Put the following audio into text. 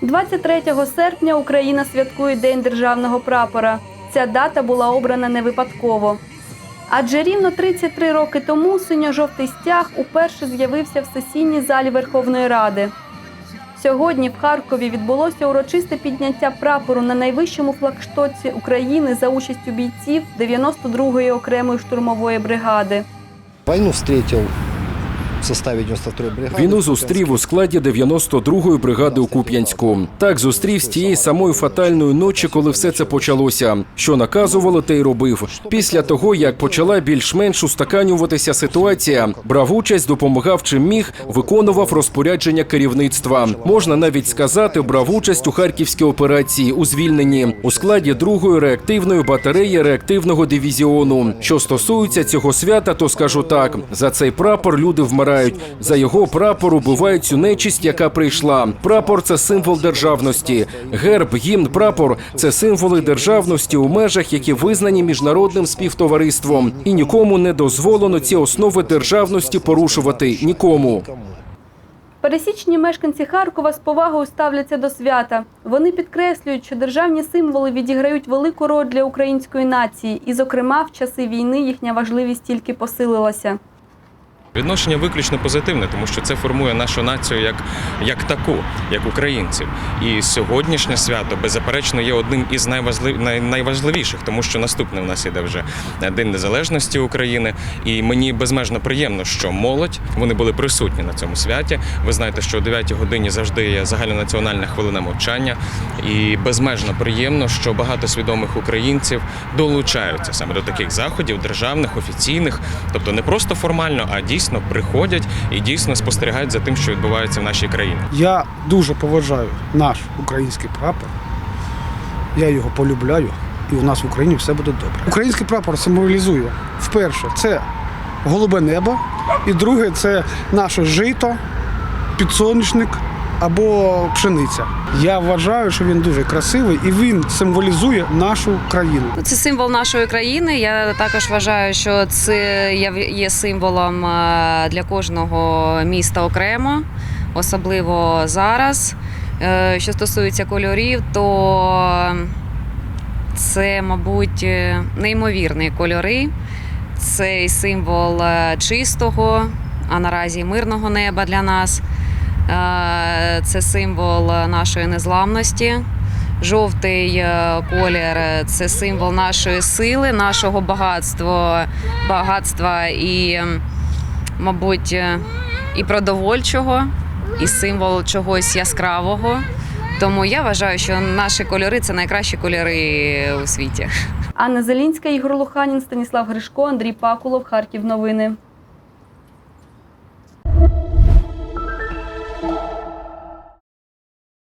23 серпня Україна святкує День державного прапора. Ця дата була обрана не випадково. Адже рівно 33 роки тому синьо-жовтий стяг уперше з'явився в сесійній залі Верховної Ради. Сьогодні в Харкові відбулося урочисте підняття прапору на найвищому флагштоці України за участю бійців 92-ї окремої штурмової бригади. Войну встретил в составе 92-й бригады. Війну зустрів у складі 92-ї бригади у Куп'янську. Так зустрів з тієї самої фатальної ночі, коли все це почалося. Що наказувало, те й робив. Після того, як почала більш-менш устаканюватися ситуація, брав участь, допомагав чим міг, виконував розпорядження керівництва. Можна навіть сказати, брав участь у харківській операції у звільненні у складі другої реактивної батареї реактивного дивізіону. Що стосується цього свята, то скажу так: за цей прапор люди вмирають. За його прапор убивають цю нечисть, яка прийшла. Прапор це символ державності. Герб, гімн, прапор це символи державності у межах, які визнані міжнародним співтовариством. І нікому не дозволено ці основи державності порушувати. Нікому. Пересічні мешканці Харкова з повагою ставляться до свята. Вони підкреслюють, що державні символи відіграють велику роль для української нації, і, зокрема, в часи війни їхня важливість тільки посилилася. Відношення виключно позитивне, тому що це формує нашу націю як, як таку, як українців. І сьогоднішнє свято, беззаперечно, є одним із найважлив... най... найважливіших, тому що наступне в нас іде вже День Незалежності України. І мені безмежно приємно, що молодь вони були присутні на цьому святі. Ви знаєте, що о 9 годині завжди є загальнонаціональна хвилина мовчання. І безмежно приємно, що багато свідомих українців долучаються саме до таких заходів, державних, офіційних, тобто не просто формально, а дійсно приходять і дійсно спостерігають за тим, що відбувається в нашій країні. Я дуже поважаю наш український прапор. Я його полюбляю, і у нас в Україні все буде добре. Український прапор символізує вперше це голубе небо, і друге це наше жито, підсонячник або пшениця. Я вважаю, що він дуже красивий і він символізує нашу країну. Ну, Це символ нашої країни. Я також вважаю, що це є- символом е, для кожного міста окремо, особливо зараз. Е, Що стосується кольорів, то це, мабуть, е, неймовірні кольори. Це символ чистого, а наразі мирного неба для нас. Е, Це символ нашої незламності. Жовтий е, колір це символ нашої сили, нашого багатства, багатства і, мабуть, е, і продовольчого, і символ чогось яскравого. Тому я вважаю, що наші кольори це найкращі кольори у світі. Анна Зелінська, Ігор Луханін, Станіслав Гришко, Андрій Пакулов, Харків. Новини.